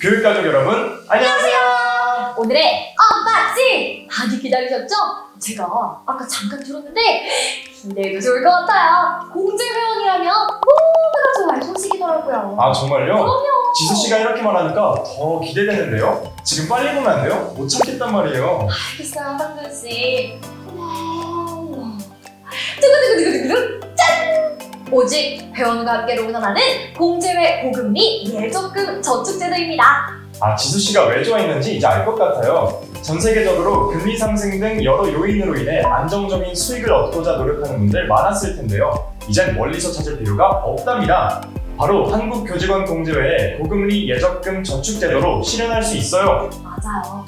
교육가족 여러분, 안녕하세요. 오늘의 언박싱! 많이 기다리셨죠? 제가 아까 잠깐 들었는데 기대해도 좋을 것 같아요. 공제회원이라면 모두가 좋아할 소식이더라고요. 아, 정말요? 그럼요. 지수 씨가 이렇게 말하니까 더 기대되는데요? 지금 빨리 보면 안 돼요? 못 참겠단 말이에요. 알겠어요, 상준 씨. 와우. 오직 회원과 함께 로그인하는 공제회 고금리 예적금 저축제도입니다. 아, 지수 씨가 왜 좋아했는지 이제 알 것 같아요. 전 세계적으로 금리 상승 등 여러 요인으로 인해 안정적인 수익을 얻고자 노력하는 분들 많았을 텐데요. 이젠 멀리서 찾을 필요가 없답니다. 바로 한국교직원공제회의 고금리 예적금 저축제도로 실현할 수 있어요. 맞아요.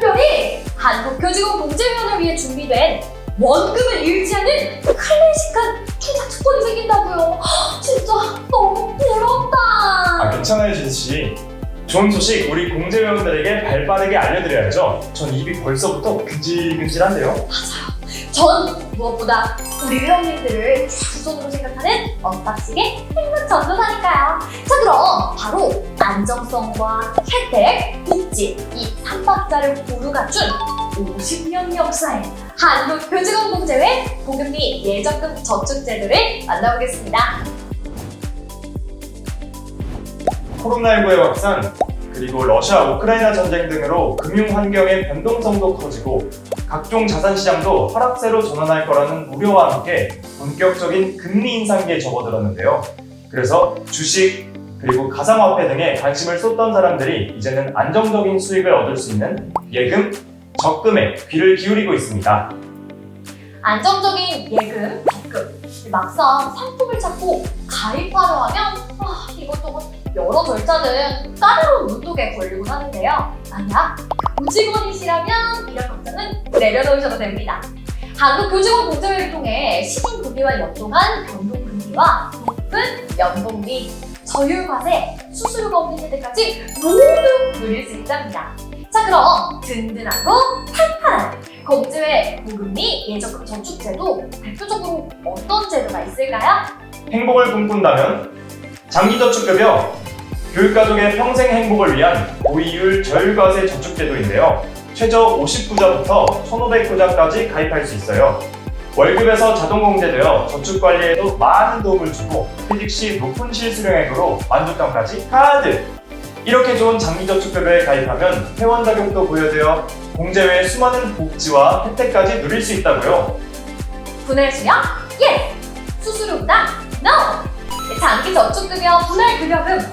특별히 한국교직원 공제위원을 위해 준비된 원금을 잃지 않는 클래식한 투자 특권이 생긴다고요. 헉, 진짜 너무 부럽다. 아, 괜찮아요, 지수 씨. 좋은 소식 우리 공제 회원들에게 발빠르게 알려드려야죠. 전 입이 벌써부터 근질근질한데요. 전 무엇보다 우리 회원님들을 우선으로 생각하는 언박싱의 행복 전도사니까요. 자 그럼 바로 안정성과 혜택, 복지 이 3박자를 고루 갖춘 50년 역사의 한국 교직원공제회 고금리 예적금 저축제도를 만나보겠습니다. 코로나19의 확산, 그리고 러시아 우크라이나 전쟁 등으로 금융 환경의 변동성도 커지고 각종 자산 시장도 하락세로 전환할 거라는 우려와 함께 본격적인 금리 인상기에 접어들었는데요. 그래서 주식 그리고 가상화폐 등에 관심을 쏟던 사람들이 이제는 안정적인 수익을 얻을 수 있는 예금, 적금에 귀를 기울이고 있습니다. 안정적인 예금, 적금 막상 상품을 찾고 가입하려 하면 아, 이것저것 여러 절차 등 까다로운 문독에 걸리곤 하는데요. 만약 교직원이시라면 이런 걱정은 내려놓으셔도 됩니다. 한국 교직원 공제회를 통해 시중금리와 연동한 변동금리와 높은 연봉비, 저율과세, 수수료가 없는 세대까지 모두 누릴 수 있답니다. 자 그럼 든든하고 탄탄한 공제회 고금리 예적금 저축제도 대표적으로 어떤 제도가 있을까요? 행복을 꿈꾼다면 장기저축급여 교육가족의 평생 행복을 위한 고이율 저율과세 저축제도인데요. 최저 50구자부터 1,500구자까지 가입할 수 있어요. 월급에서 자동 공제되어 저축 관리에도 많은 도움을 주고 퇴직 시 높은 실수령액으로 만족감까지 가득! 이렇게 좋은 장기저축급여에 가입하면 회원 자격도 부여되어 공제외 수많은 복지와 혜택까지 누릴 수 있다고요. 분할 수령? 예! 수수료 부담? NO! 장기 저축급여 분할 급여금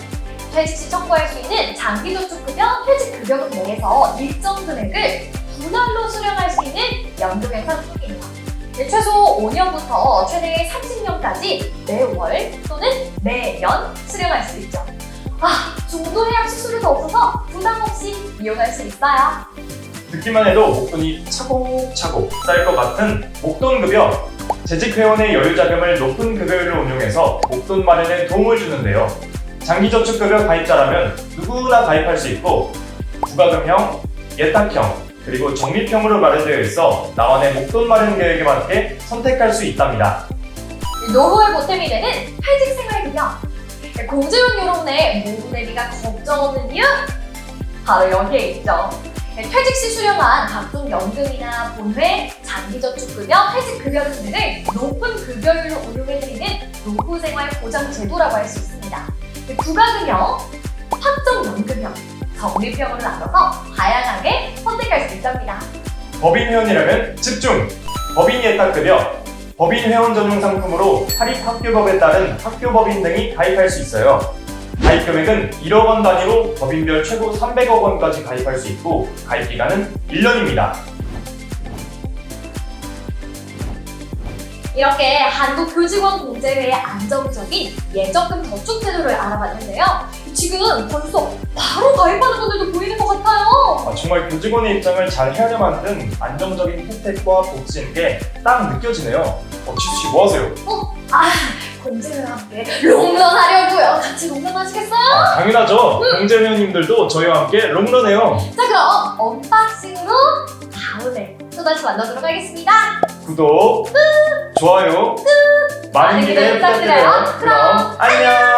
퇴직 시 청구할 수 있는 장기 저축급여 퇴직 급여금 내에서 일정 금액을 분할로 수령할 수 있는 연금 혜택 속입니다. 최소 5년부터 최대 30년까지 매월 또는 매년 수령할 수 있죠. 아, 중도 해약 수수료도 없어서 부담 없이 이용할 수 있어요. 듣기만 해도 목돈이 차곡차곡 쌓일 것 같은 목돈급여. 재직 회원의 여유 자금을 높은 급여율로 운용해서 목돈 마련에 도움을 주는데요. 장기저축급여 가입자라면 누구나 가입할 수 있고 부가금형, 예탁형, 그리고 적립형으로 마련되어 있어 나만의 목돈 마련 계획에 맞게 선택할 수 있답니다. 노후에 보탬이 되는 퇴직생활 급여 공제원 여러분의 모두 대비가 걱정 없는 이유? 바로 여기에 있죠. 퇴직 시 수령한 각종 연금이나 본회, 장기저축급여, 퇴직급여 등등을 높은 급여율로 운용해드리는 노후생활 보장 제도라고 할 수 있습니다. 부가금형, 확정연금형, 적립형으로 나눠서 다양하게 선택할 수 있답니다. 법인 회원이라면 집중! 법인 예탁급여, 법인 회원 전용 상품으로 사립학교법에 따른 학교법인 등이 가입할 수 있어요. 가입 금액은 1억 원 단위로 법인별 최고 300억 원까지 가입할 수 있고 가입 기간은 1년입니다. 이렇게 한국 교직원 공제회의 안정적인 예적금 저축 제도를 알아봤는데요. 지금 벌써 바로 가입하는 분들도 보이는 것 같아요. 아, 정말 교직원의 입장을 잘 헤아려 만든 안정적인 혜택과 복지인 게 딱 느껴지네요. 어, 지수 씨 뭐 하세요? 공제회와 함께 롱런 하려고요. 같이 롱런 하시겠어요? 아, 당연하죠. 공제 회원님들도 저희와 함께 롱런해요. 자 그럼 언박싱으로 다음에 또 다시 만나도록 하겠습니다. 구독, 좋아요, 많은 기대 부탁드려요. 그럼 안녕.